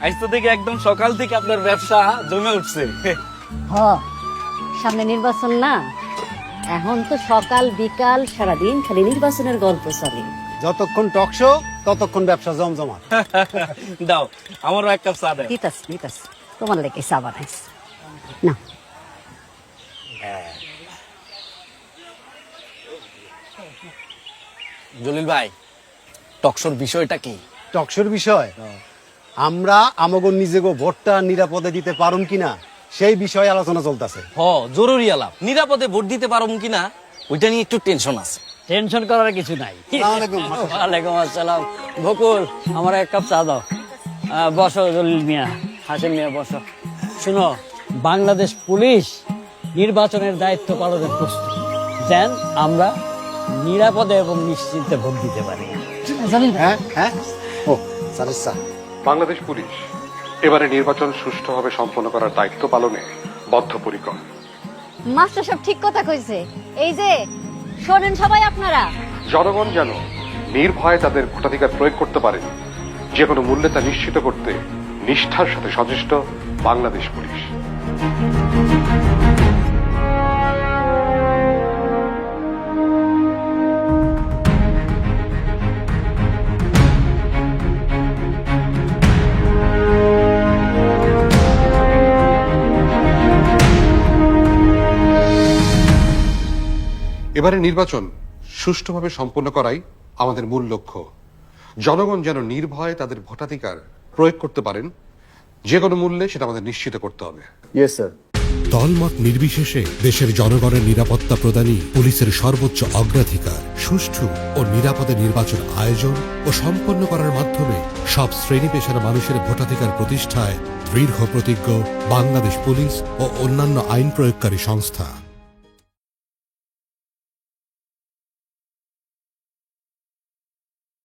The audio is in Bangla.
আজ তো দেখি একদম সকাল থেকে আপনার ব্যবসা জমে উঠছে। হ। সামনে নির্বাচন না? এখন তো সকাল বিকাল সারাদিন খালি নির্বাচনের গল্প চলে। যতক্ষণ টকশো ততক্ষণ ব্যবসা জমজমাট। দাও আমারও এক কাপ চা দেয় দিতাস দিতাস তোমার লেগে চা বানাইস না জলিল ভাই টকশোর বিষয়টা কি? টকশোর বিষয়? আমরা আমাগো নিজেগো ভোটটা নিরাপদে দিতে পারুম কিনা সেই বিষয়ে আলোচনা চলতেছে। হ জরুরি আলাপ। নিরাপদে ভোট দিতে পারো কিনা ওইটা নিয়ে একটু টেনশন আছে। টেনশন করার কিছু নাই। ওয়ালাইকুম আসসালাম। বকুল আমার এক কাপ চা দাও। বসো জলিল মিয়া হাসিম মিয়া বসো। শুনো বাংলাদেশ পুলিশ নির্বাচনের দায়িত্ব পালনের প্রস্তুত। যেন আমরা নিরাপদে এবং নিশ্চিন্তে ভোট দিতে পারি। হ্যাঁ হ্যাঁ। ও সারের চা বাংলাদেশ পুলিশ। এবারে নির্বাচন সুষ্ঠুভাবে সম্পন্ন করার দায়িত্ব পালনে বদ্ধপরিকর। মাস্টার সব ঠিক কথা কইছে। এই যে শোনেন সবাই আপনারা। জনগণ যেন নির্ভয়ে তাদের ভোটাধিকার প্রয়োগ করতে পারে যে কোনো মূল্যে তা নিশ্চিত করতে নিষ্ঠার সাথে সচেষ্ট বাংলাদেশ পুলিশ। এবারে নির্বাচন সুষ্ঠুভাবে সম্পন্ন করাই আমাদের মূল লক্ষ্য। জনগণ যেন নির্ভয়ে তাদের ভোটাধিকার প্রয়োগ করতে পারেন যে কোনো মূল্যে সেটা আমাদের নিশ্চিত করতে হবে। ইয়েস স্যার দলমত নির্বিশেষে দেশের জনগণের নিরাপত্তা প্রদানই পুলিশের সর্বোচ্চ অগ্রাধিকার। সুষ্ঠু ও নিরাপদে নির্বাচন আয়োজন ও সম্পন্ন করার মাধ্যমে সব শ্রেণি পেশার মানুষের ভোটাধিকার প্রতিষ্ঠায় দৃঢ় প্রতিজ্ঞ বাংলাদেশ পুলিশ ও অন্যান্য আইন প্রয়োগকারী সংস্থা।